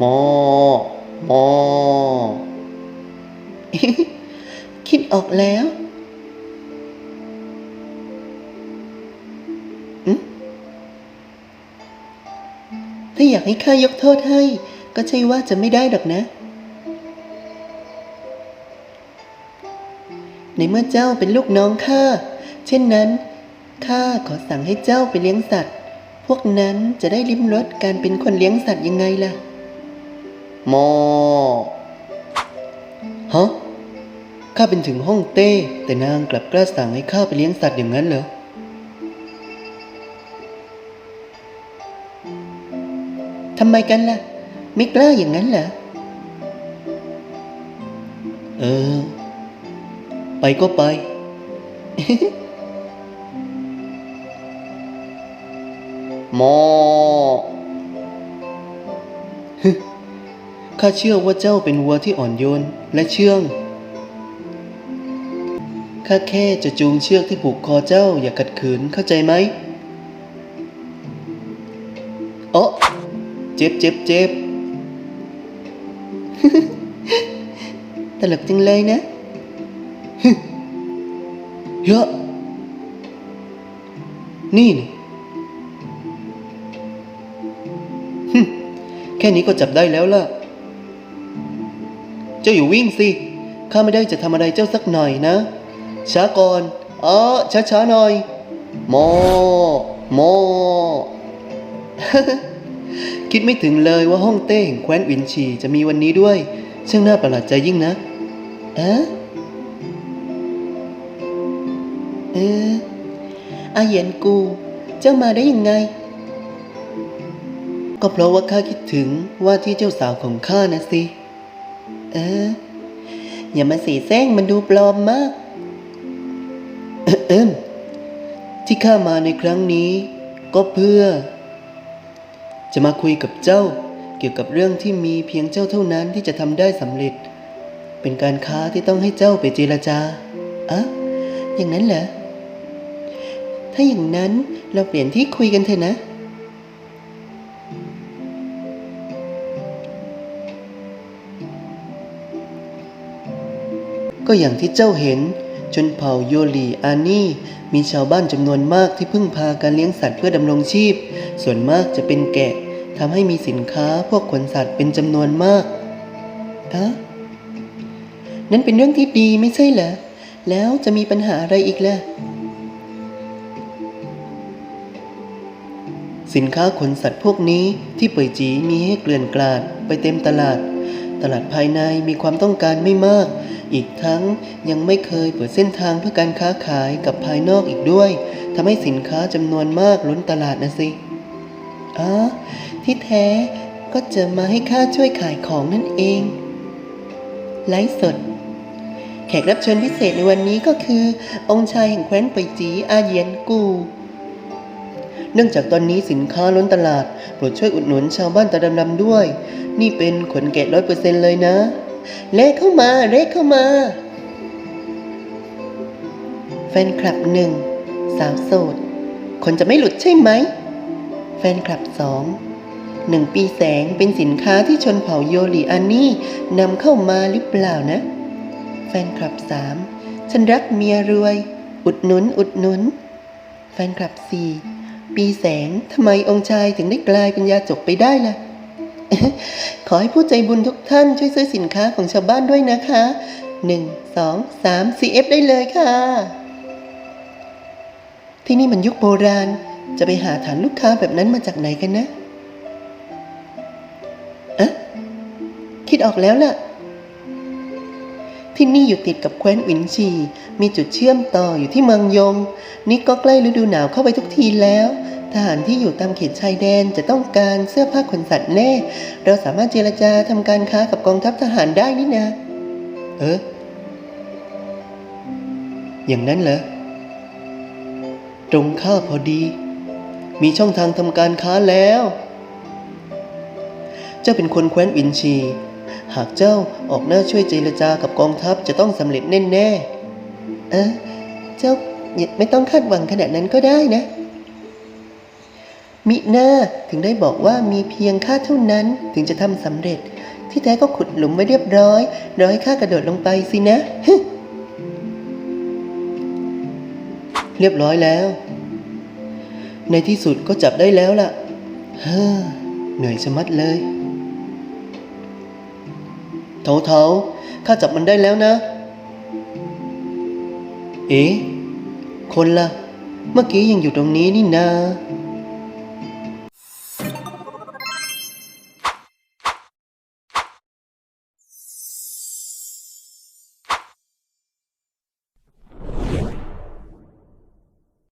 มอ มอ คิดออกแล้วอืมถ้าอยากให้ข้ายกโทษให้ ก็ใช่ว่าจะไม่ได้ดอกนะ ในเมื่อเจ้าเป็นลูกน้องข้า เช่นนั้นข้าขอสั่งให้เจ้าไปเลี้ยงสัตว์ พวกนั้นจะได้ลิ้มรสการเป็นคนเลี้ยงสัตว์ยังไงล่ะ มอฮะข้าเป็นถึงห้องเต้ แต่นางกลับกล้าสั่งให้ข้าไปเลี้ยงสัตว์อย่างนั้นเหรอทำไมกันล่ะ ไม่กล้าอย่างนั้นเหรอ เออ ไปก็ไปมอ ข้าเชื่อว่าเจ้าเป็นวัวที่อ่อนโยนและเชื่อง ข้าแค่จะจูงเชือกที่ผูกคอเจ้าอย่าขัดขืนเข้าใจไหมโอ้เจ็บเจ็บเจ็บตลกจังเลยนะเยอะนี่นี่แค่นี้ก็จับได้แล้วล่ะ เจ้าอยู่วิ่งสิ ข้าไม่ได้จะทำอะไรเจ้าสักหน่อยนะ ช้าก่อนอ๋อช้าๆหน่อยมอมอคิดไม่ถึงเลยว่าห้องเต้แห่งแคว้นวินชีจะมีวันนี้ด้วย ช่างน่าประหลาดใจยิ่งนะเอ๊ะเอ๊ะอาเหยียนกู เจ้ามาได้ยังไง ก็เพราะว่าข้าคิดถึงว่าที่เจ้าสาวของข้านะสิ เออ อย่ามาสีแซงมันดูปลอมมาก เอิมที่ข้ามาในครั้งนี้ ก็เพื่อ จะมาคุยกับเจ้า เกี่ยวกับเรื่องที่มีเพียงเจ้าเท่านั้นที่จะทำได้สำเร็จ เป็นการค้าที่ต้องให้เจ้าไปเจรจาอะอย่างนั้นเหรอถ้าอย่างนั้นเราเปลี่ยนที่คุยกันเถอะนะ ก็อย่างที่เจ้าเห็น ชนเผ่าโยลีอานี่มีชาวบ้านจำนวนมากที่พึ่งพาการเลี้ยงสัตว์เพื่อดำรงชีพ ส่วนมากจะเป็นแกะทำให้มีสินค้าพวกขนสัตว์เป็นจำนวนมากอะนั่นเป็นเรื่องที่ดีไม่ใช่เหรอ แล้วจะมีปัญหาอะไรอีกล่ะ สินค้าขนสัตว์พวกนี้ที่เป่ยจีมีให้เกลื่อนกลาดไปเต็มตลาด ตลาดภายในมีความต้องการไม่มาก อีกทั้งยังไม่เคยเปิดเส้นทางเพื่อการค้าขายกับภายนอกอีกด้วยทำให้สินค้าจำนวนมากล้นตลาดนะสิอ๋อที่แท้ก็จะมาให้ข้าช่วยขายของนั่นเอง ไลฟ์สด แขกรับเชิญพิเศษในวันนี้ก็คือ องค์ชายแห่งแคว้นปยจีอาเยียนกู เนื่องจากตอนนี้สินค้าล้นตลาด โปรดช่วยอุดหนุนชาวบ้านตาดำๆด้วย นี่เป็นขนแกะร้อยเปอร์เซ็นเลยนะ เลขเข้ามาเลขเข้ามา แฟนคลับหนึ่งสาวโสด คนจะไม่หลุดใช่ไหม แฟนคลับสองหนึ่งปีแสงเป็นสินค้าที่ชนเผ่าโยลีอานี่นำเข้ามาหรือเปล่านะ แฟนคลับสามฉันรักเมียรวย อุดหนุนอุดหนุน แฟนคลับสี่ ปีแสงทำไมองค์ชายถึงได้กลายเป็นยาจกไปได้ล่ะ ขอให้ผู้ใจบุญทุกท่านช่วยซื้อสินค้าของชาวบ้านด้วยนะคะหนึ่งสองสาม CF ได้เลยค่ะ ที่นี่มันยุคโบราณจะไปหาฐานลูกค้าแบบนั้นมาจากไหนกันนะอะคิดออกแล้วล่ะ ที่นี่อยู่ติดกับแคว้นอินชี มีจุดเชื่อมต่ออยู่ที่เมืองยง นี่ก็ใกล้ฤดูหนาวเข้าไปทุกทีแล้ว ทหารที่อยู่ตามเขตชายแดนจะต้องการเสื้อผ้าขนสัตว์แน่ เราสามารถเจรจาทำการค้ากับกองทัพทหารได้นี่นะ เออ อย่างนั้นเหรอ ตรงข้าพอดี มีช่องทางทำการค้าแล้ว เจ้าเป็นคนแคว้นวินชี หากเจ้าออกหน้าช่วยเจรจากับกองทัพจะต้องสำเร็จแน่ๆเออเจ้าไม่ต้องคาดหวังขนาดนั้นก็ได้นะ มิหน้าถึงได้บอกว่ามีเพียงข้าเท่านั้นถึงจะทำสำเร็จ ที่แท้ก็ขุดหลุมไว้เรียบร้อยรอให้ข้ากระโดดลงไปสินะ เรียบร้อยแล้ว ในที่สุดก็จับได้แล้วล่ะ เฮ้อเหนื่อยชะมัดเลย เถาเถาข้าจับมันได้แล้วนะ เอ๊ะ คนละ่ะ เมื่อกี้ยังอยู่ตรงนี้นี่นา